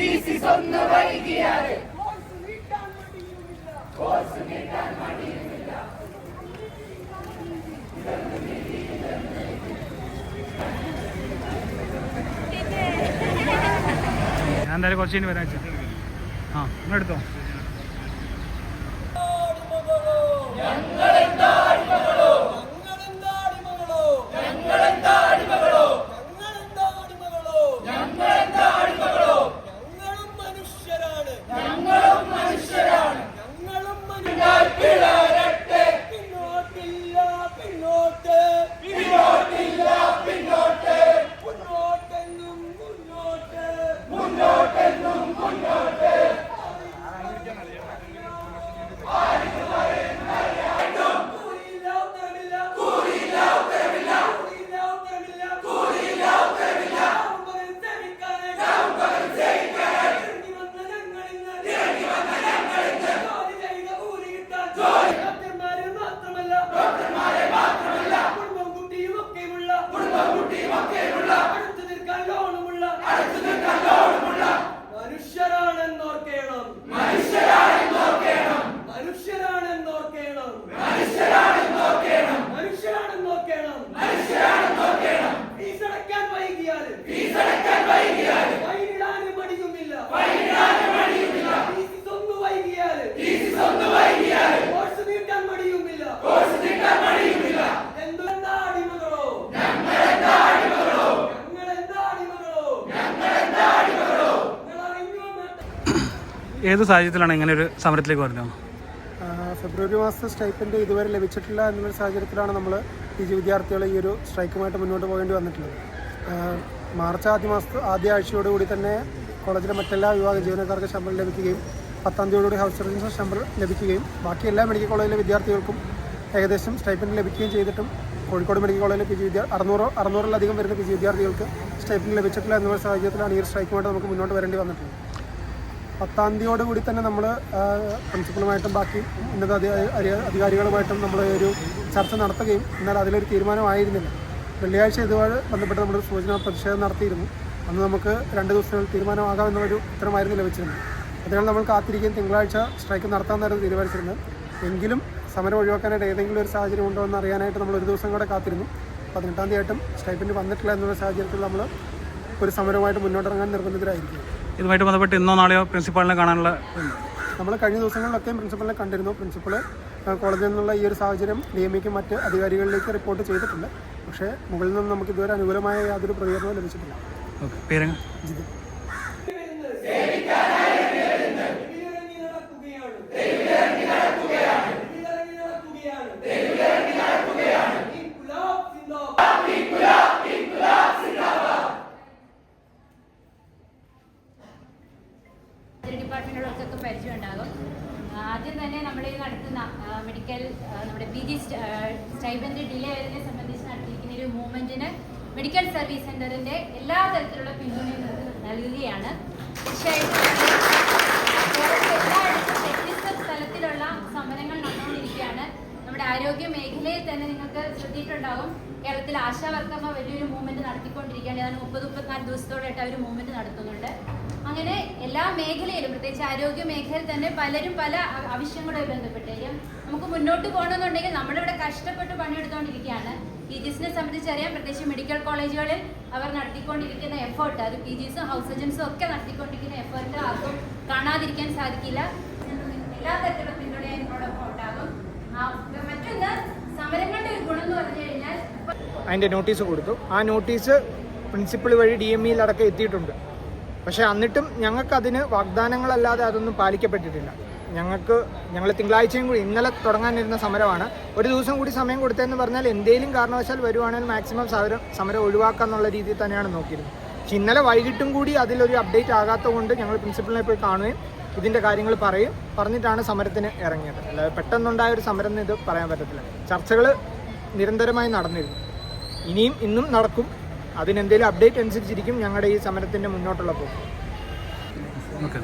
Thesis ഒന്ന് വൈകിയാൽ course നീട്ടാൻ മടിയുമില്ല ഞാൻ എന്തായാലും കുറച്ച് കഴിഞ്ഞ് വരാം. ആ നിങ്ങൾ എടുത്തോ ഏത് സാഹചര്യത്തിലാണ് ഇങ്ങനെ ഒരു സമരത്തിലേക്ക് വരുന്നത്? ആ, ഫെബ്രുവരി മാസത്തെ സ്ട്രൈക്കിന്റെ ഇതുവരെ ലഭിച്ചിട്ടില്ല എന്നൊരു സാഹചര്യത്തിലാണ് നമ്മൾ പി ജി വിദ്യാർത്ഥികൾ ഈ ഒരു സ്ട്രൈക്കുമായിട്ട് മുന്നോട്ട് പോകേണ്ടി വന്നിട്ടുള്ളത്. മാർച്ച് ആദ്യ മാസത്തെ ആദ്യ ആഴ്ചയോടുകൂടി തന്നെ കോളേജിലെ മറ്റെല്ലാ വിഭാഗം ജീവനക്കാർക്ക് ശമ്പളം ലഭിക്കുകയും പത്താം തീയതിയോടുകൂടി ഹൗസ് സർവീസ് ശമ്പളം ലഭിക്കുകയും ബാക്കി എല്ലാ മെഡിക്കൽ കോളേജിലെ വിദ്യാർത്ഥികൾക്കും ഏകദേശം സ്റ്റൈപ്പൻഡ് ലഭിക്കുകയും ചെയ്തിട്ടും കോഴിക്കോട് മെഡിക്കൽ കോളേജിലെ പി ജി വിദ്യ അറുന്നൂറ് അറുന്നൂറിലധികം വരുന്ന പി ജി വിദ്യാർത്ഥികൾക്ക് സ്റ്റൈപ്പൻഡ് ലഭിച്ചിട്ടില്ല എന്നുള്ള സാഹചര്യത്തിലാണ് ഈ സ്ട്രൈക്കുമായിട്ട് നമുക്ക് മുന്നോട്ട് വരേണ്ടി വന്നിട്ടുള്ളത്. പത്താം തീയതിയോട് കൂടി തന്നെ നമ്മൾ പ്രിൻസിപ്പളുമായിട്ടും ബാക്കി ഉന്നത അധികാരികളുമായിട്ടും നമ്മൾ ഒരു ചർച്ച നടത്തുകയും എന്നാൽ അതിലൊരു തീരുമാനമായിരുന്നില്ല. വെള്ളിയാഴ്ച ഇതുമായി ബന്ധപ്പെട്ട് നമ്മൾ സൂചന പ്രതിഷേധം നടത്തിയിരുന്നു. അന്ന് നമുക്ക് രണ്ട് ദിവസങ്ങളിൽ തീരുമാനമാകാം എന്നൊരു ഉത്തരമായിരുന്നു ലഭിച്ചിരുന്നത്. അതിനാൽ നമ്മൾ കാത്തിരിക്കുകയും തിങ്കളാഴ്ച സ്ട്രൈക്ക് നടത്താമെന്നായിരുന്നു തീരുമാനിച്ചിരുന്നത്. എങ്കിലും സമരം ഒഴിവാക്കാനായിട്ട് ഏതെങ്കിലും ഒരു സാഹചര്യം ഉണ്ടോ എന്ന് അറിയാനായിട്ട് നമ്മൾ ഒരു ദിവസം കൂടെ കാത്തിരുന്നു. പതിനെട്ടാം തീയതി ആയിട്ടും സ്റ്റൈപ്പിന് വന്നിട്ടില്ല എന്നുള്ള സാഹചര്യത്തിൽ നമ്മൾ ഒരു സമരവുമായിട്ട് മുന്നോട്ടിറങ്ങാൻ നിർബന്ധിതരായിരിക്കും ഇതുമായിട്ട് ബന്ധപ്പെട്ട് ഇന്നോ നാളെയോ പ്രിൻസിപ്പാളിനെ കാണാനുള്ള നമ്മൾ കഴിഞ്ഞ ദിവസങ്ങളിലൊക്കെയും പ്രിൻസിപ്പലിനെ കണ്ടിരുന്നു. പ്രിൻസിപ്പൾ കോളേജിൽ നിന്നുള്ള ഈ ഒരു സാഹചര്യം എം മറ്റ് അധികാരികളിലേക്ക് റിപ്പോർട്ട് ചെയ്തിട്ടുണ്ട്. പക്ഷേ മുകളിൽ നിന്ന് നമുക്ക് ഇതുവരെ അനുകൂലമായ യാതൊരു പ്രതികരണവും ലഭിച്ചിട്ടില്ല. ഓക്കെ പേരങ്ങ്. ജിതിൻ. ഡിപ്പാർട്ട്മെന്റുകൾക്കൊക്കെ പരിചയം ഉണ്ടാകും ആദ്യം തന്നെ നമ്മൾ ഈ നടത്തുന്ന മെഡിക്കൽ നമ്മുടെ പി ജി സ്റ്റൈബന്റെ ഡിലേ വരുന്നതിനെ സംബന്ധിച്ച് നടത്തിയിരിക്കുന്ന ഒരു മൂവ്മെന്റിന് മെഡിക്കൽ സർവീസ് സെന്ററിന്റെ എല്ലാ തരത്തിലുള്ള പിന്തുണയും നൽകു- നൽകുകയാണ്. തീർച്ചയായിട്ടും തലത്തിലുള്ള സമരങ്ങൾ നടന്നുകൊണ്ടിരിക്കുകയാണ്. നമ്മുടെ ആരോഗ്യ മേഖലയിൽ തന്നെ നിങ്ങൾക്ക് ശ്രദ്ധിച്ചിട്ടുണ്ടാകും കേരളത്തിൽ ആശാ വർക്കർമാർ വലിയൊരു മൂവ്മെന്റ് നടത്തിക്കൊണ്ടിരിക്കുകയാണ്. ഏതാണ്ട് മുപ്പത് മുപ്പത്തിനാല് ദിവസത്തോടായിട്ട് അവർ മൂവ്മെന്റ് നടത്തുന്നുണ്ട്. അങ്ങനെ എല്ലാ മേഖലയിലും പ്രത്യേകിച്ച് ആരോഗ്യ മേഖലയിൽ തന്നെ പലരും പല ആവശ്യങ്ങളുമായി ബന്ധപ്പെട്ടും നമുക്ക് മുന്നോട്ട് പോകണമെന്നുണ്ടെങ്കിൽ നമ്മളിവിടെ കഷ്ടപ്പെട്ട് പണിയെടുത്തുകൊണ്ടിരിക്കുകയാണ് പി ജിസിനെ സംബന്ധിച്ചറിയാം പ്രത്യേകിച്ച് മെഡിക്കൽ കോളേജുകളിൽ അവർ നടത്തിക്കൊണ്ടിരിക്കുന്ന എഫേർട്ട് അത് പി ജിസും ഹൗസ് സർജൻസും ഒക്കെ നടത്തിക്കൊണ്ടിരിക്കുന്ന എഫേർട്ട് ആർക്കും കാണാതിരിക്കാൻ സാധിക്കില്ല. എല്ലാ തരത്തിലുള്ള പിന്തുണയും ഇതിനോടൊപ്പം ഉണ്ടാകും മറ്റൊന്ന് സമരങ്ങളുടെ ഒരു ഗുണം എന്ന് പറഞ്ഞു കഴിഞ്ഞാൽ അതിന്റെ നോട്ടീസ് കൊടുത്തു. ആ നോട്ടീസ് പ്രിൻസിപ്പൾ വഴി ഡി എം ഇയിലടക്കം എത്തിയിട്ടുണ്ട്. പക്ഷേ എന്നിട്ടും ഞങ്ങൾക്ക് അതിന് വാഗ്ദാനങ്ങളല്ലാതെ അതൊന്നും പാലിക്കപ്പെട്ടിട്ടില്ല. ഞങ്ങൾക്ക് ഞങ്ങൾ തിങ്കളാഴ്ചയും കൂടി ഇന്നലെ തുടങ്ങാനിരുന്ന സമരമാണ്. ഒരു ദിവസം കൂടി സമയം കൊടുത്തതെന്ന് പറഞ്ഞാൽ എന്തെങ്കിലും കാരണവശാൽ വരുവാണെങ്കിൽ മാക്സിമം സമരം സമരം ഒഴിവാക്കുക എന്നുള്ള രീതിയിൽ തന്നെയാണ് നോക്കിയിരുന്നത്. പക്ഷെ ഇന്നലെ വൈകിട്ടും കൂടി അതിലൊരു അപ്ഡേറ്റ് ആകാത്തതുകൊണ്ട് ഞങ്ങൾ പ്രിൻസിപ്പളിനെ പോയി കാണുകയും ഇതിന്റെ കാര്യങ്ങൾ പറയും പറഞ്ഞിട്ടാണ് സമരത്തിന് ഇറങ്ങിയത്. അല്ലാതെ പെട്ടെന്നുണ്ടായ ഒരു സമരം എന്ന് ഇത് പറയാൻ പറ്റത്തില്ല. ചർച്ചകൾ നിരന്തരമായി നടന്നിരുന്നു. ഇനിയും ഇന്നും നടക്കും. അതിനെന്തെങ്കിലും അപ്ഡേറ്റ് അനുസരിച്ചിരിക്കും ഞങ്ങളുടെ ഈ സമരത്തിന്റെ മുന്നോട്ടുള്ള പോകും ഓക്കെ.